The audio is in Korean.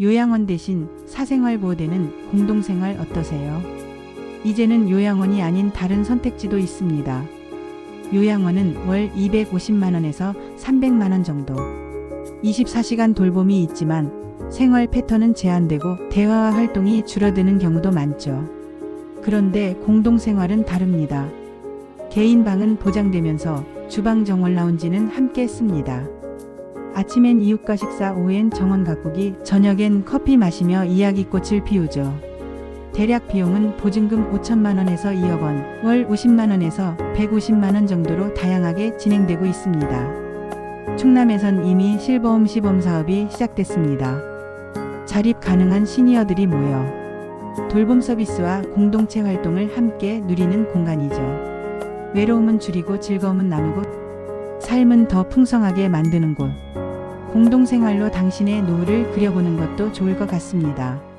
요양원 대신 사생활 보호되는 공동생활 어떠세요? 이제는 요양원이 아닌 다른 선택지도 있습니다. 요양원은 월 250만원에서 300만원 정도. 24시간 돌봄이 있지만 생활 패턴은 제한되고 대화와 활동이 줄어드는 경우도 많죠. 그런데 공동생활은 다릅니다. 개인 방은 보장되면서 주방 정원 라운지는 함께 씁니다. 아침엔 이웃과 식사, 오후엔 정원 가꾸기, 저녁엔 커피 마시며 이야기꽃을 피우죠. 대략 비용은 보증금 5천만 원에서 2억 원, 월 50만 원에서 150만 원 정도로 다양하게 진행되고 있습니다. 충남에선 이미 실버홈 시범 사업이 시작됐습니다. 자립 가능한 시니어들이 모여 돌봄 서비스와 공동체 활동을 함께 누리는 공간이죠. 외로움은 줄이고 즐거움은 나누고 삶은 더 풍성하게 만드는 곳. 공동생활로 당신의 노후를 그려보는 것도 좋을 것 같습니다.